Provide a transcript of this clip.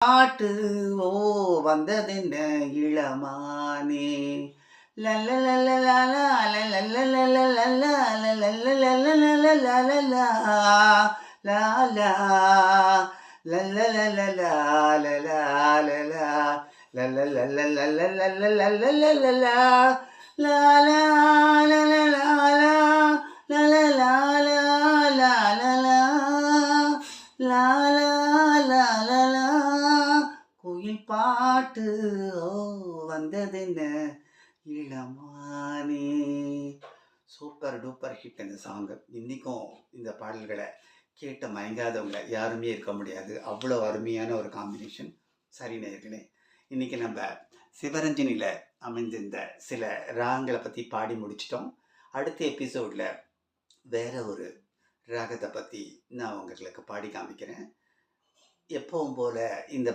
பாட்டு ஓ வந்ததென்ன இளமானே la la la la la பாட்டு. ஓ வந்ததென்ன? இளமானே. சூப்பர் டூப்பர் ஹிட் அந்த சாங்கு. இன்றைக்கும் இந்த பாடல்களை கேட்டு மயங்காதவங்க யாருமே இருக்க முடியாது. அவ்வளோ அருமையான ஒரு காம்பினேஷன் சரி நேர்களே இன்றைக்கி நம்ம சிவரஞ்சனியில் அமைந்திருந்த சில ராகங்களை பற்றி பாடி முடிச்சிட்டோம். அடுத்த எபிசோடில் வேற ஒரு ராகத்தை பற்றி நான் உங்களுக்கு பாடி காமிக்கிறேன். எப்பவும் போல் இந்த